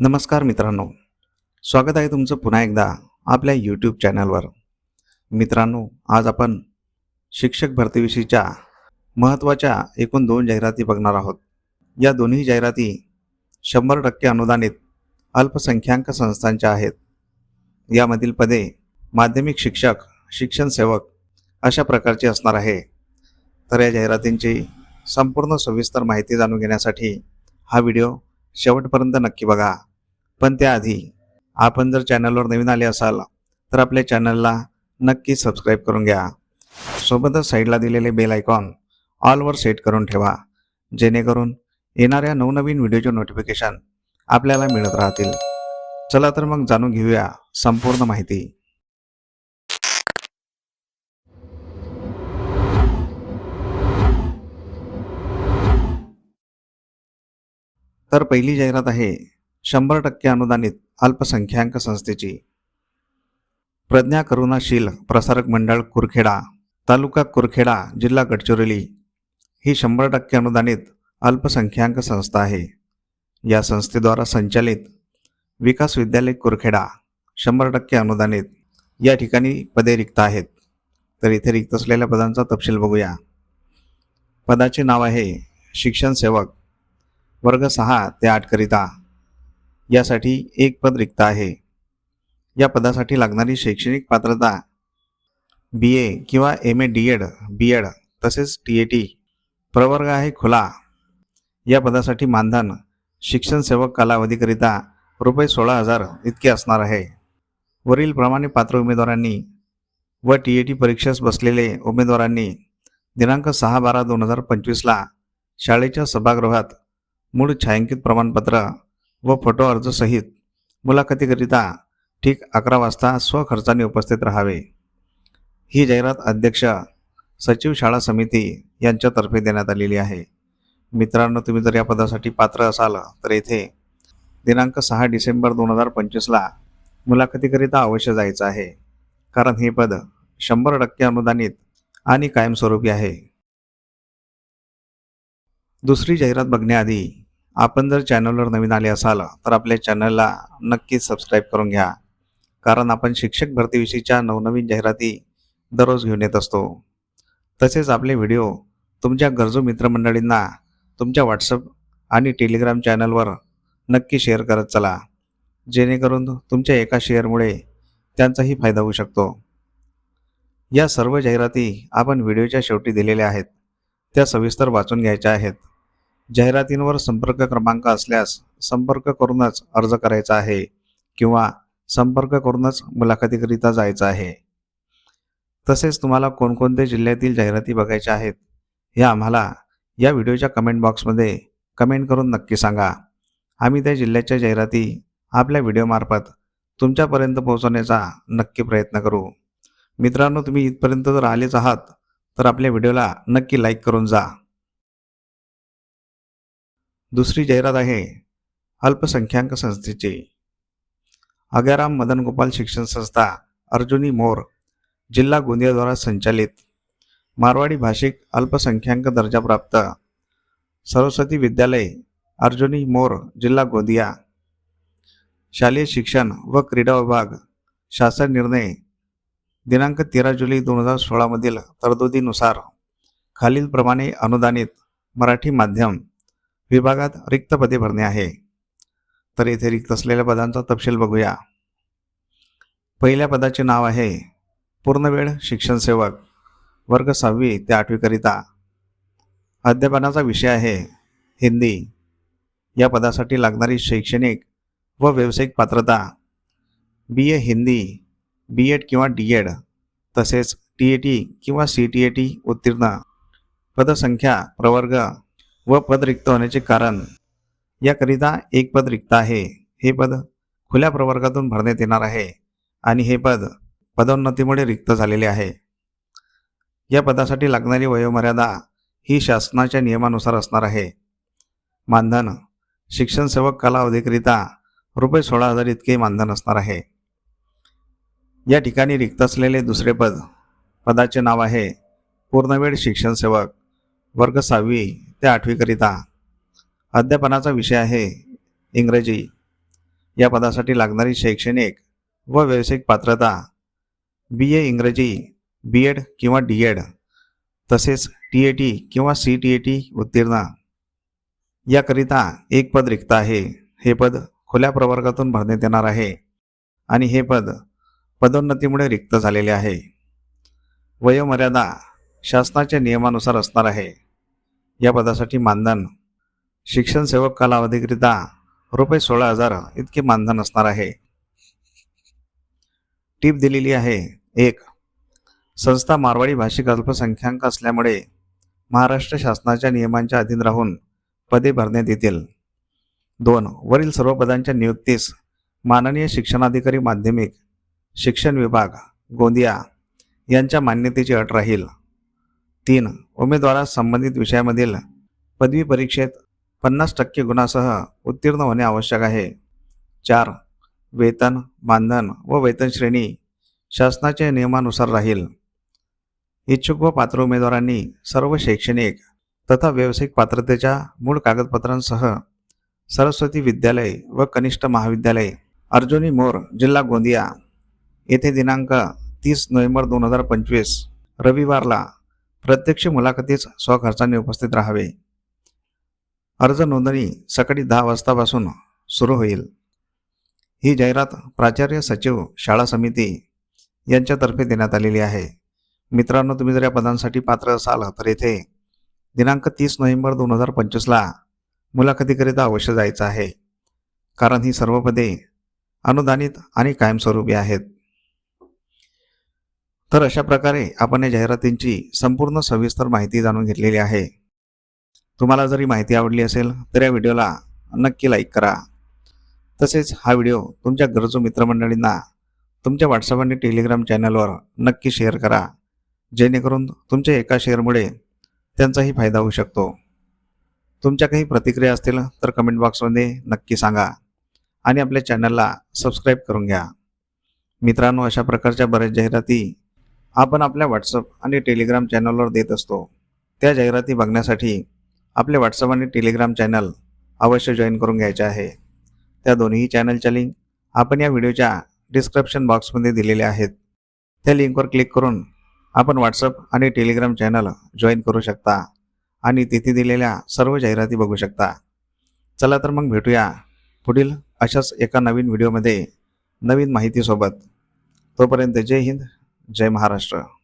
नमस्कार मित्रांनो. स्वागत आहे तुमचं पुन्हा एकदा आपल्या यूट्यूब चॅनलवर मित्रांनो आज आपण शिक्षक भरतीविषयीच्या महत्त्वाच्या एकूण दोन जाहिराती बघणार आहोत. या दोन्ही जाहिराती शंभर टक्के अनुदानित अल्पसंख्याक संस्थांच्या आहेत. यामधील पदे माध्यमिक शिक्षक शिक्षण सेवक अशा प्रकारची असणार आहे. तर या जाहिरातींची संपूर्ण सविस्तर माहिती जाणून घेण्यासाठी हा व्हिडिओ शेवटपर्यंत नक्की बघा. पण त्याआधी आपण जर चॅनलवर नवीन आले असाल तर आपल्या चॅनलला नक्की सबस्क्राईब करून घ्या. सोबतच साईडला दिलेले बेल आयकॉन ऑलवर सेट करून ठेवा जेणेकरून येणाऱ्या नवनवीन व्हिडिओचे नोटिफिकेशन आपल्याला मिळत राहतील. चला तर मग जाणून घेऊया संपूर्ण माहिती. तर पहिली जाहिरात आहे शंभर टक्के अनुदानित अल्पसंख्याक संस्थेची. प्रज्ञा करुणाशील प्रसारक मंडळ कुरखेडा तालुका कुरखेडा जिल्हा गडचिरोली ही शंभर टक्के अनुदानित अल्पसंख्याक संस्था आहे. या संस्थेद्वारा संचालित विकास विद्यालय कुरखेडा शंभर टक्के अनुदानित या ठिकाणी पदे रिक्त आहेत. तर इथे रिक्त असलेल्या पदांचा तपशील बघूया. पदाचे नाव आहे शिक्षण सेवक वर्ग सहा ते आठकरिता यासाठी एक पद रिक्त आहे. या पदासाठी लागणारी शैक्षणिक पात्रता बी ए किंवा M A D Ed B Ed तसेच टी ए टी प्रवर्ग आहे खुला. या पदासाठी मानधन शिक्षण सेवक कालावधीकरिता रुपये सोळा हजार इतके असणार आहे. वरीलप्रमाणे पात्र उमेदवारांनी व टी ए टी परीक्षेस बसलेले उमेदवारांनी दिनांक सहा बारा दोन हजार पंचवीसला शाळेच्या सभागृहात मूळ छायांकित प्रमाणपत्र व फोटो अर्ज सहित मुलाखतीकरिता ठीक अकरा वाजता स्वखर्चाने उपस्थित राहावे. ही जाहिरात अध्यक्ष सचिव शाळा समिती यांच्यातर्फे देण्यात आलेली आहे. मित्रांनो तुम्ही जर या पदासाठी पात्र असाल तर येथे दिनांक सहा डिसेंबर दोन हजार पंचवीसला मुलाखतीकरिता अवश्य जायचं आहे. कारण हे पद शंभर टक्के अनुदानित आणि कायमस्वरूपी आहे. दुसरी जाहिरात बघण्याआधी आपण जर चॅनलवर नवीन आले असाल तर आपल्या चॅनलला नक्कीच सबस्क्राईब करून घ्या. कारण आपण शिक्षक भरतीविषयीच्या नवनवीन जाहिराती दररोज घेऊन येत असतो. तसेच आपले व्हिडिओ तुमच्या गरजू मित्रमंडळींना तुमच्या व्हॉट्सअप आणि टेलिग्राम चॅनलवर नक्की शेअर करत चला. जेणेकरून तुमच्या एका शेअरमुळे त्यांचाही फायदा होऊ शकतो. या सर्व जाहिराती आपण व्हिडिओच्या शेवटी दिलेल्या आहेत. त्या सविस्तर वाचून घ्यायच्या आहेत. जाहिरातींवर संपर्क क्रमांक असल्यास संपर्क करूनच अर्ज करायचा आहे किंवा संपर्क करूनच मुलाखतीकरिता जायचं आहे. तसेच तुम्हाला कोणकोणत्या जिल्ह्यातील जाहिराती बघायच्या आहेत हे आम्हाला या व्हिडिओच्या कमेंट बॉक्समध्ये कमेंट करून नक्की सांगा. आम्ही त्या जिल्ह्याच्या जाहिराती आपल्या व्हिडिओमार्फत तुमच्यापर्यंत पोहोचवण्याचा नक्की प्रयत्न करू. मित्रांनो तुम्ही इथपर्यंत जर आलेच आहात तर आपल्या व्हिडिओला नक्की लाईक करून जा. दुसरी जाहिरात आहे अल्पसंख्याक संस्थेची. अग्याराम मदन गोपाल शिक्षण संस्था अर्जुनी मोर जिल्हा गोंदियाद्वारा संचालित. मारवाडी भाषिक अल्पसंख्याक दर्जाप्राप्त सरस्वती विद्यालय अर्जुनी मोर जिल्हा गोंदिया. शालेय शिक्षण व क्रीडा विभाग शासन निर्णय दिनांक तेरा जुलै दोन हजार सोळामधील तरतुदीनुसार. खालीलप्रमाणे अनुदानित मराठी माध्यम विभागात रिक्त पदे भरणे आहे. तर येथे रिक्त असलेल्या पदांचा तपशील बघूया. पहिल्या पदाचे नाव आहे पूर्णवेळ शिक्षण सेवक वर्ग सहावी ते आठवीकरिता अध्यापनाचा विषय आहे हिंदी. या पदासाठी लागणारी शैक्षणिक व व्यावसायिक पात्रता B A Hindi B Ed किंवा डी एड तसेच टी ए टी किंवा सी टी ए टी उत्तीर्ण. पदसंख्या प्रवर्ग व पद रिक्त होण्याचे कारण. याकरिता एक पद रिक्त आहे. हे पद खुल्या प्रवर्गातून भरण्यात येणार आहे आणि हे पद पदोन्नतीमुळे रिक्त झालेले आहे. या पदासाठी लागणारी वयोमर्यादा ही शासनाच्या नियमानुसार असणार आहे. मानधन शिक्षण सेवक कालावधीकरिता रुपये सोळा हजार इतके मानधन असणार आहे. या ठिकाणी रिक्त असलेले दुसरे पद पदाचे नाव आहे पूर्णवेळ शिक्षण सेवक वर्ग सहावी ते आठवीकरिता. अध्यापनाचा विषय आहे इंग्रजी. या पदासाठी लागणारी शैक्षणिक व व्यावसायिक पात्रता बी ए इंग्रजी बी एड किंवा डी एड तसेच टी ए टी किंवा सी टी ए टी उत्तीर्ण. याकरिता एक पद रिक्त आहे. हे पद खुल्या प्रवर्गातून भरण्यात येणार आहे आणि हे पद पदोन्नतीमुळे रिक्त झालेले आहे. वयोमर्यादा शासनाच्या नियमानुसार असणार आहे. या पदासाठी मानधन. शिक्षण सेवक कालावधीकरिता रुपये सोळा हजार इतके मानधन असणार आहे. टीप दिलेली आहे. एक संस्था मारवाडी भाषिक अल्पसंख्याक असल्यामुळे महाराष्ट्र शासनाच्या नियमांच्या अधीन राहून पदे भरण्यात येतील. दोन वरील सर्व पदांच्या नियुक्तीस माननीय शिक्षणाधिकारी माध्यमिक शिक्षण विभाग गोंदिया यांच्या मान्यतेची अट राहील. तीन उमेदवारास संबंधित विषयामधील पदवी परीक्षेत पन्नास टक्के गुणासह उत्तीर्ण होणे आवश्यक आहे. चार वेतन मानधन व वेतन श्रेणी शासनाच्या नियमानुसार राहील. इच्छुक व पात्र उमेदवारांनी सर्व शैक्षणिक तथा व्यावसायिक पात्रतेच्या मूळ कागदपत्रांसह सरस्वती विद्यालय व कनिष्ठ महाविद्यालय अर्जुनी मोर जिल्हा गोंदिया येथे दिनांक तीस नोव्हेंबर दोन हजार पंचवीस रविवारला प्रत्यक्ष मुलाखतीस स्वखर्चाने उपस्थित राहावे. अर्ज नोंदणी सकाळी दहा वाजतापासून सुरू होईल. ही जाहिरात प्राचार्य सचिव शाळा समिती यांच्यातर्फे देण्यात आलेली आहे. मित्रांनो तुम्ही जर या पदांसाठी पात्र असाल तर येथे दिनांक तीस नोव्हेंबर दोन हजार पंचवीसला मुलाखतीकरिता अवश्य जायचं आहे. कारण ही सर्व पदे अनुदानित आणि कायमस्वरूपी आहेत. तर अशा प्रकारे आपण या जाहिरातींची संपूर्ण सविस्तर माहिती जाणून घेतलेली आहे. तुम्हाला जर ही माहिती आवडली असेल तर या व्हिडिओला नक्की लाईक करा. तसेच हा व्हिडिओ तुमच्या गरजू मित्रमंडळींना तुमच्या व्हॉट्सअप आणि टेलिग्राम चॅनलवर नक्की शेअर करा. जेणेकरून तुमच्या एका शेअरमुळे त्यांचाही फायदा होऊ शकतो. तुमच्या काही प्रतिक्रिया असतील तर कमेंट बॉक्समध्ये नक्की सांगा आणि आपल्या चॅनलला सबस्क्राईब करून घ्या. मित्रांनो अशा प्रकारच्या बऱ्याच जाहिराती आपण आपल्या व्हॉट्सअप आणि टेलिग्राम चॅनलवर देत असतो. त्या जाहिराती बघण्यासाठी आपले व्हॉट्सअप आणि टेलिग्राम चॅनल अवश्य जॉईन करून घ्यायचे आहे. त्या दोन्ही चॅनलच्या लिंक आपण या व्हिडिओच्या डिस्क्रिप्शन बॉक्समध्ये दिलेल्या आहेत. त्या लिंकवर क्लिक करून आपण व्हॉट्सअप आणि टेलिग्राम चॅनल जॉईन करू शकता आणि तिथे दिलेल्या सर्व जाहिराती बघू शकता. चला तर मग भेटूया पुढील अशाच एका नवीन व्हिडिओमध्ये नवीन माहितीसोबत. तोपर्यंत जय हिंद. जय महाराष्ट्र.